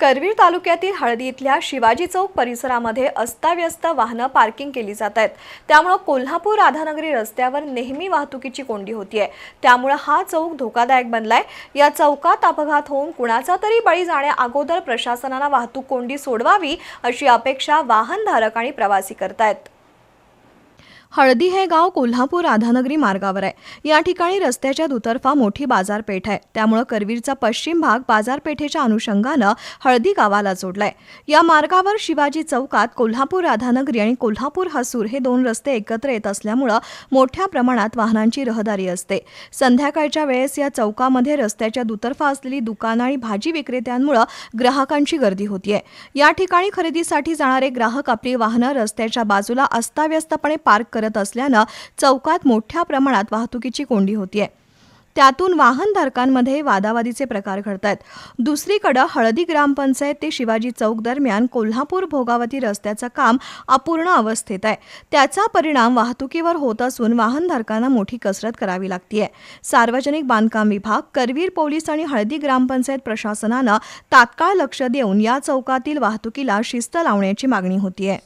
करवीर तालुक्यातील हळदी इथल्या शिवाजी चौक परिसरामध्ये अस्ताव्यस्त वाहनं पार्किंग केली जात आहेत. त्यामुळं कोल्हापूर राधानगरी रस्त्यावर नेहमी वाहतुकीची कोंडी होतीये. त्यामुळं हा चौक धोकादायक बनलाय. या चौकात अपघात होऊन कुणाचा तरी बळी जाण्या अगोदर प्रशासनानं वाहतूक कोंडी सोडवावी अशी अपेक्षा वाहनधारक आणि प्रवासी करतायत. हळदी हे गाव कोल्हापूर राधानगरी मार्गावर आहे. या ठिकाणी रस्त्याच्या दुतर्फा मोठी बाजारपेठ आहे. त्यामुळं करवीरचा पश्चिम भाग बाजारपेठेच्या अनुषंगानं हळदी गावाला जोडलाय. या मार्गावर शिवाजी चौकात कोल्हापूर राधानगरी आणि कोल्हापूर हसूर हे दोन रस्ते एकत्र येत असल्यामुळं मोठ्या प्रमाणात वाहनांची रहदारी असते. संध्याकाळच्या वेळेस या चौकामध्ये रस्त्याच्या दुतर्फा असलेली दुकानं आणि भाजी विक्रेत्यांमुळं ग्राहकांची गर्दी होतीये. या ठिकाणी खरेदीसाठी जाणारे ग्राहक आपली वाहनं रस्त्याच्या बाजूला अस्ताव्यस्तपणे पार्क करत असल्यानं चौकात मोठ्या प्रमाणात वाहतुकीची कोंडी होतीये. त्यातून वाहनधारकांमध्ये वादावादीचे प्रकार घडत आहेत दुसरीकडं हळदी ग्रामपंचायत ते शिवाजी चौक दरम्यान कोल्हापूर भोगावती रस्त्याचं काम अपूर्ण अवस्थेत आहे. त्याचा परिणाम वाहतुकीवर होत असून वाहनधारकांना मोठी कसरत करावी लागतीये. सार्वजनिक बांधकाम विभाग करवीर पोलीस आणि हळदी ग्रामपंचायत प्रशासनानं तात्काळ लक्ष देऊन या चौकातील वाहतुकीला शिस्त लावण्याची मागणी होतीये.